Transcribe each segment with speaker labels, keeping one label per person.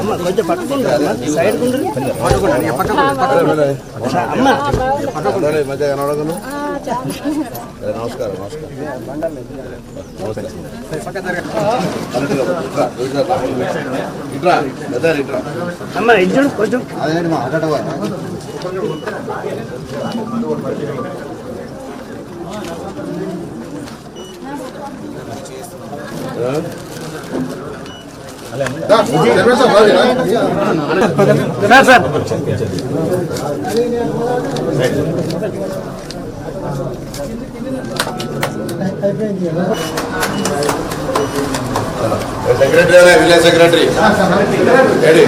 Speaker 1: అమ్మ కొంచెం పట్టుకుంటారా సైడ్ అమ్మ
Speaker 2: నమస్కారం. నమస్కారం
Speaker 1: అమ్మ కొంచెం
Speaker 2: సెక్రటరీ విలేజ్ సెక్రటరీ
Speaker 3: రెడీ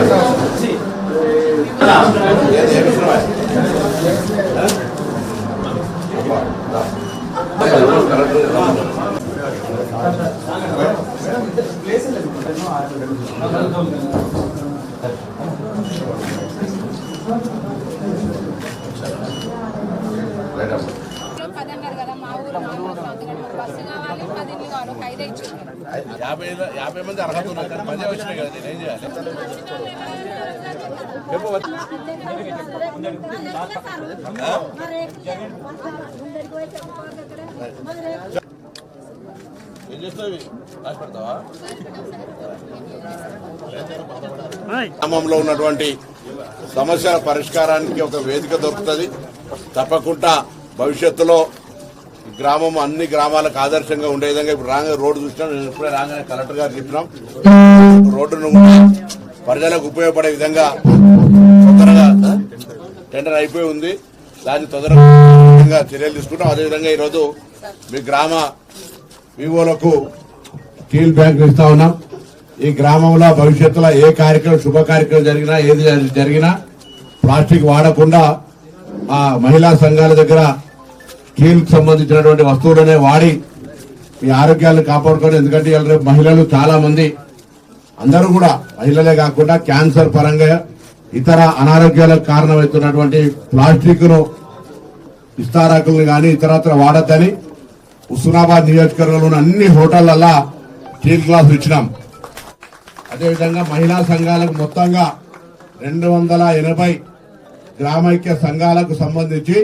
Speaker 3: కదా మా ఊరు మా ఊరు అందుకని మాకు బస్సు కావాలి పది ఇల్లు కావాలి ఒక ఐదే ఇచ్చింది
Speaker 2: యాభై యాభై మంది అర్హత ఉన్నారు పదే వచ్చినాయి కదా నేను ఏం చేయాలి? ఏం చేస్తావు గ్రామంలో ఉన్నటువంటి సమస్యల పరిష్కారానికి ఒక వేదిక దొరుకుతుంది. తప్పకుండా భవిష్యత్తులో గ్రామం అన్ని గ్రామాలకు ఆదర్శంగా ఉండే విధంగా ఇప్పుడు రాగా రోడ్డు చూసినాం నేను ఇప్పుడే రాగానే కలెక్టర్ గారు చెప్పినాం. రోడ్డును ప్రజలకు ఉపయోగపడే విధంగా తొందరగా టెండర్ అయిపోయి ఉంది. దాన్ని తొందరగా చర్యలు తీసుకుంటాం. అదేవిధంగా ఈరోజు మీ గ్రామ వివోలకు స్టీల్ బ్యాంకులు ఇస్తా ఉన్నాం. ఈ గ్రామంలో భవిష్యత్తులో ఏ కార్యక్రమం శుభ కార్యక్రమం జరిగినా ఏది జరిగినా ప్లాస్టిక్ వాడకుండా ఆ మహిళా సంఘాల దగ్గర స్టీల్ సంబంధించినటువంటి వస్తువులనే వాడి మీ ఆరోగ్యాలను కాపాడుకోండి ఎందుకంటే ఇలా రేపు మహిళలు చాలా మంది అందరూ కూడా మహిళలే కాకుండా క్యాన్సర్ పరంగా ఇతర అనారోగ్యాలకు కారణమవుతున్నటువంటి ప్లాస్టిక్ను ఇస్తారాకులను కానీ ఇతరత్ర వాడద్దని హుస్నాబాద్ నియోజకవర్గంలోని అన్ని హోటళ్ళలో స్టీల్ గ్లాసులు ఇచ్చినాం. అదేవిధంగా మహిళా సంఘాలకు మొత్తంగా రెండు వందల ఎనభై గ్రామైక్య సంఘాలకు సంబంధించి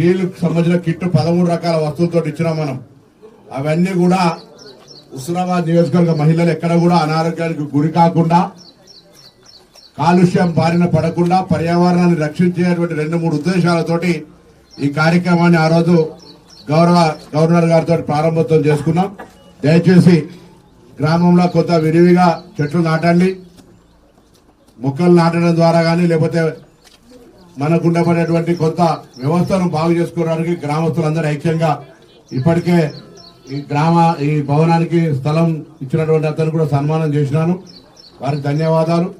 Speaker 2: స్టీల్ సంబంధించిన కిట్టు పదమూడు రకాల వస్తువులతో ఇచ్చినాం మనం. అవన్నీ కూడా హుస్నాబాద్ నియోజకవర్గ మహిళలు ఎక్కడ కూడా అనారోగ్యానికి గురి కాకుండా కాలుష్యం బారిన పడకుండా పర్యావరణాన్ని రక్షించేటువంటి రెండు మూడు ఉద్దేశాలతోటి ఈ కార్యక్రమాన్ని ఆ రోజు గౌరవ గవర్నర్ గారితో ప్రారంభోత్సవం చేసుకున్నాం. దయచేసి గ్రామంలో కొంత విరివిగా చెట్లు నాటండి. మొక్కలు నాటడం ద్వారా కానీ లేకపోతే మనకుండబడేటువంటి కొత్త వ్యవస్థను బాగు చేసుకోవడానికి గ్రామస్తులందరూ ఐక్యంగా ఇప్పటికే ఈ గ్రామ ఈ భవనానికి స్థలం ఇచ్చినటువంటి అతను కూడా సన్మానం చేసినాను. వారికి ధన్యవాదాలు.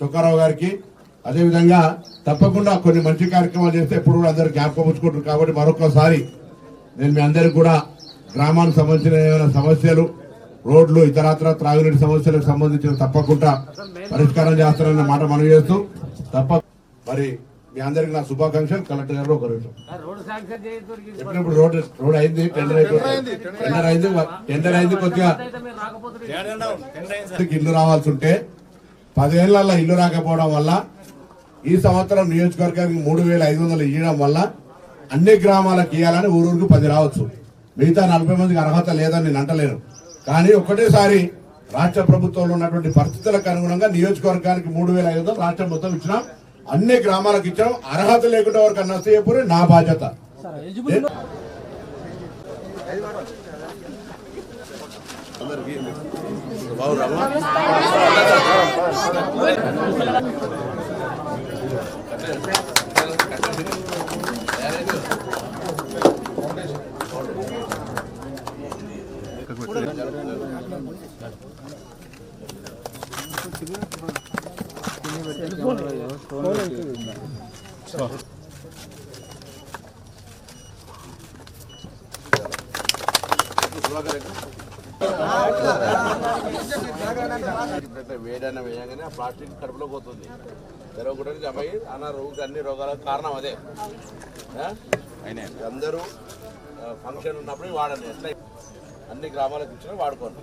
Speaker 2: చుక్కారావు గారికి. అదేవిధంగా తప్పకుండా కొన్ని మంచి కార్యక్రమాలు చేస్తే ఎప్పుడు కూడా అందరు జ్ఞాపకం ఉంచుకుంటారు కాబట్టి మరొకసారి నేను మీ అందరికి కూడా గ్రామానికి సంబంధించిన ఏమైనా సమస్యలు రోడ్లు ఇతరత్ర త్రాగునీటి సమస్యలకు సంబంధించిన తప్పకుండా పరిష్కారం చేస్తారన్న మాట మనం చేస్తూ తప్ప మరి మీ అందరికి నా శుభాకాంక్షలు. కలెక్టర్ గారు ఒక నిమిషం. ఎప్పుడప్పుడు రోడ్ రోడ్ అయింది టెండర్ అయిపోయింది టెండర్ అయింది టెండర్ అయింది. కొద్దిగా. ఇల్లు రావాల్సి ఉంటే పదేళ్ళలో ఇల్లు రాకపోవడం వల్ల ఈ సంవత్సరం నియోజకవర్గానికి మూడు వేల ఐదు వందలు ఇవ్వడం వల్ల అన్ని గ్రామాలకు ఇవ్వాలని ఊరూరికి పది రావచ్చు. మిగతా నలభై మందికి అర్హత లేదని నేను అంటలేను. కానీ ఒకటేసారి రాష్ట్ర ప్రభుత్వంలో ఉన్నటువంటి పరిస్థితులకు అనుగుణంగా నియోజకవర్గానికి మూడు వేల ఐదు వందలు రాష్ట్రం మొత్తం ఇచ్చినాం. అన్ని గ్రామాలకు ఇచ్చాం. అర్హత లేకుండా వరకు నష్టపోయి నా బాధ్యత. అందరికీ బాగున్నామా ఇప్పుడైతే వేడైనా వేయగానే ఆ ప్లాస్టిక్ కడుపులో పోతుంది. తెరవకుండా జమ అయ్యి అనారోగ్య అన్ని రోగాలకు కారణం అదే? అందరూ ఫంక్షన్ ఉన్నప్పుడు వాడండి. ఎట్లా? అన్ని గ్రామాలకు ఇచ్చినా వాడుకోండి.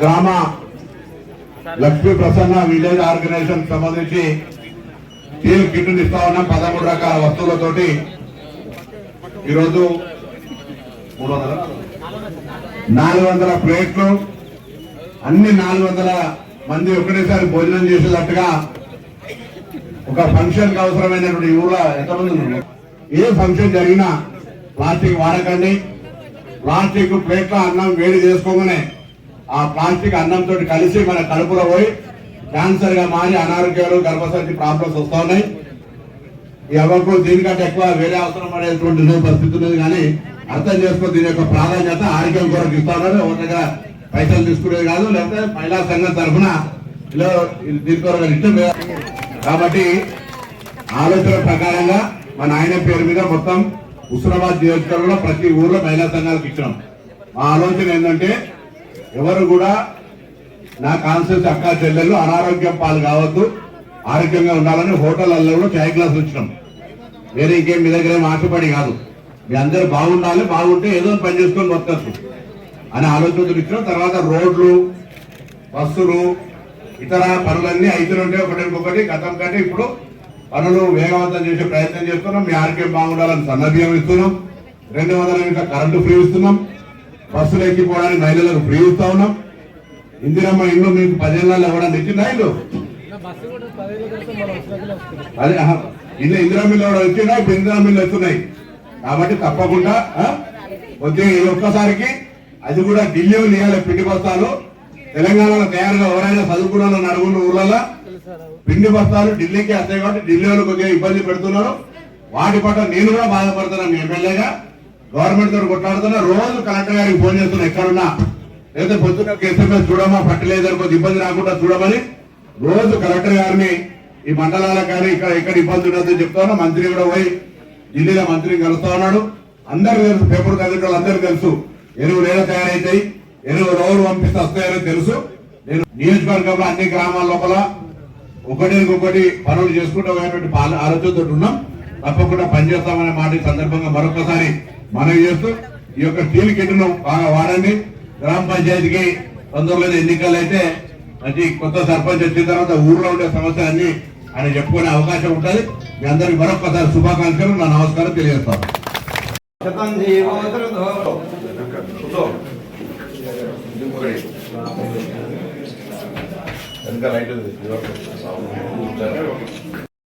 Speaker 2: గ్రామ లక్ష్మీ ప్రసన్న విలేజ్ ఆర్గనైజేషన్ సంబంధించి స్టీల్ కిట్ ఇస్తా ఉన్నాం. పదమూడు రకాల వస్తువులతోటి. ఈరోజు మూడు వందల నాలుగు వందల ప్లేట్లు. అన్ని నాలుగు వందల మంది ఒకటేసారి భోజనం చేసేటట్టుగా ఒక ఫంక్షన్కి అవసరమైనటువంటి ఊళ్ళో ఎంతమంది ఉన్నారు? ఏ ఫంక్షన్ జరిగినా ప్లాస్టిక్ వాడకండి. ప్లాస్టిక్ ప్లేట్లో అన్నం వేడి చేసుకోగానే ఆ ప్లాస్టిక్ అన్నంతో కలిసి మన కడుపులో పోయి క్యాన్సర్గా మారి అనారోగ్యాలు గర్భసంచి ప్రాబ్లమ్స్ వస్తా ఉన్నాయి. ఎవరికి దీనికంటే ఎక్కువ వేరే అవసరం పడేటువంటి పరిస్థితి ఉన్నది కానీ అర్థం చేసుకో దీని యొక్క ప్రాధాన్యత ఆరోగ్యం కొరకు ఇస్తా ఉన్నారు. ఎవరి దగ్గర పైసలు తీసుకునేది కాదు లేకపోతే మహిళా సంఘం తరఫున ఇలా దీని కొరకు ఇష్టం కాబట్టి ఆలోచన ప్రకారంగా మా నాయన పేరు మీద మొత్తం హుస్నాబాద్ నియోజకవర్గంలో ప్రతి ఊర్లో మహిళా సంఘాలకు ఇచ్చినాం. మా ఆలోచన ఏంటంటే ఎవరు కూడా నా కాన్సెప్ట్ అక్క చెల్లెళ్ళు అనారోగ్యం పాలు కావద్దు ఆరోగ్యంగా ఉండాలని హోటళ్ళలో కూడా చాయ్ గ్లాసులు ఇచ్చినాం. వేరే ఇంకేం మీ దగ్గర ఆశపడి కాదు. మీ అందరు బాగుండాలి బాగుంటే ఏదో పని చేసుకొని బతకచ్చు అని ఆలోచనలు ఇచ్చినాం. తర్వాత రోడ్లు బస్సులు ఇతర పనులన్నీ అవుతుంటే ఒకటి గతం కంటే ఇప్పుడు పనులు వేగవంతం చేసే ప్రయత్నం చేస్తున్నాం. మీ ఆరోగ్యం బాగుండాలని సన్నబియ్యం ఇస్తున్నాం. రెండు వందల యూనిట్ల కరెంటు ఫ్రీ ఇస్తున్నాం. బస్సులు ఎక్కిపోవడానికి మహిళలకు ఫ్రీ ఇస్తా ఉన్నాం. ఇందిరమ్మ ఇల్లు మీకు పదేళ్ళలో ఇవ్వడానికి ఇచ్చిందా ఇల్లు? అదే. ఇల్లు కూడా వచ్చినా ఇప్పుడు ఇందిరా మిల్లు వస్తున్నాయి కాబట్టి తప్పకుండా వచ్చే ఒక్కసారికి అది కూడా ఢిల్లీలో ఇవ్వాలి పిండి బస్తాలు. తెలంగాణలో తయారుగా ఎవరైనా చదువుకున్న నలుగురు నడుగున్న ఊర్లలో పిండి బస్తాలు ఢిల్లీకి వస్తాయి కాబట్టి ఢిల్లీలో కొద్దిగా ఇబ్బంది పెడుతున్నారు. వాటి పట్ల నేను కూడా బాధపడుతున్నాను. ఎమ్మెల్యేగా గవర్నమెంట్ తోటి కొట్లాడుతున్నా. రోజు కలెక్టర్ గారికి ఫోన్ చేస్తున్నా ఎక్కడున్నా? లేదా పొద్దున్న ఎస్ఎంఎస్ చూడమా? పట్టలేదు కొద్ది ఇబ్బంది రాకుండా చూడమని. రోజు కలెక్టర్ గారిని ఈ మండలాలకు కానీ ఇక్కడ ఎక్కడ ఇబ్బంది ఉండదని చెప్తాను మంత్రి కూడా పోయి ఢిల్లీలో మంత్రిని కలుస్తా ఉన్నాడు. అందరు తెలుసు పేపర్ చదివిన వాళ్ళు అందరికి తెలుసు. ఎరువులు ఎలా తయారైతాయి? ఎరువులు రోజు పంపిస్తే వస్తాయని తెలుసు. నేను నియోజకవర్గంలో అన్ని గ్రామాల లోపల ఒకటి ఇంకొకటి పనులు చేసుకుంటూ పోయేటువంటి ఆలోచనతో ఉన్నాం. తప్పకుండా పనిచేస్తామనే మాట ఈ సందర్భంగా మరొకసారి మనవి చేస్తూ ఈ యొక్క స్టీల్ కిట్ను బాగా వాడండి. గ్రామ పంచాయతీకి తొందరలో ఎన్నికలు అయితే మంచి కొత్త సర్పంచ్ వచ్చిన తర్వాత ఊర్లో ఉండే సమస్యలన్నీ ఆయన చెప్పుకునే అవకాశం ఉంటుంది. మీ అందరికి మరొకసారి శుభాకాంక్షలు నా నమస్కారం తెలియజేస్తాను.
Speaker 4: వెనక రైట్ ఉంది